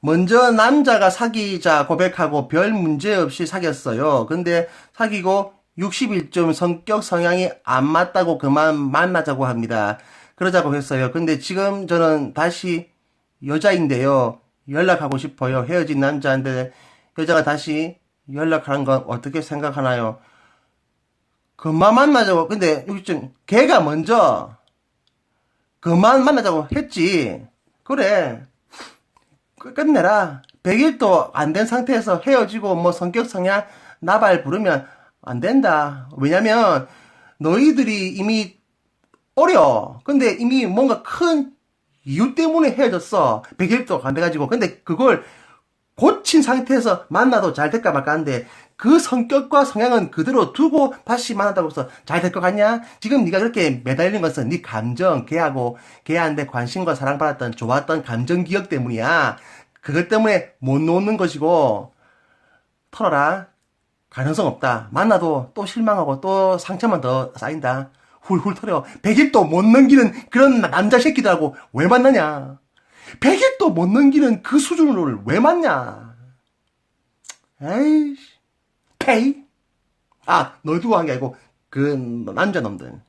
먼저 남자가 사귀자 고백하고 별 문제 없이 사귀었어요. 근데 사귀고 60일쯤 성격 성향이 안 맞다고 그만 만나자고 합니다. 그러자고 했어요. 근데 지금 저는 다시 여자인데요. 연락하고 싶어요. 헤어진 남자인데 여자가 다시 연락하는 건 어떻게 생각하나요? 그만 만나자고. 근데 여기 좀 걔가 먼저 그만 만나자고 했지. 그래. 끝- 끝내라. 100일도 안 된 상태에서 헤어지고 뭐 성격 성향 나발 부르면 안 된다. 왜냐면 너희들이 이미 어려. 근데 이미 뭔가 큰 이유 때문에 헤어졌어. 100일도 안 돼가지고. 근데 그걸 고친 상태에서 만나도 잘 될까 말까 하는데 그 성격과 성향은 그대로 두고 다시 만난다고 해서 잘 될 것 같냐? 지금 네가 그렇게 매달리는 것은 네 감정, 걔하고 걔한테 관심과 사랑받았던 좋았던 감정 기억 때문이야. 그것 때문에 못 놓는 것이고 털어라. 가능성 없다. 만나도 또 실망하고 또 상처만 더 쌓인다. 훌훌 털어. 100일도 못 넘기는 그런 남자 새끼들하고 왜 만나냐? 100일도 못 넘기는 그 수준을 왜 만냐? 에이씨. 페이? 아, 널 두고 한게 아니고 그 남자 놈들.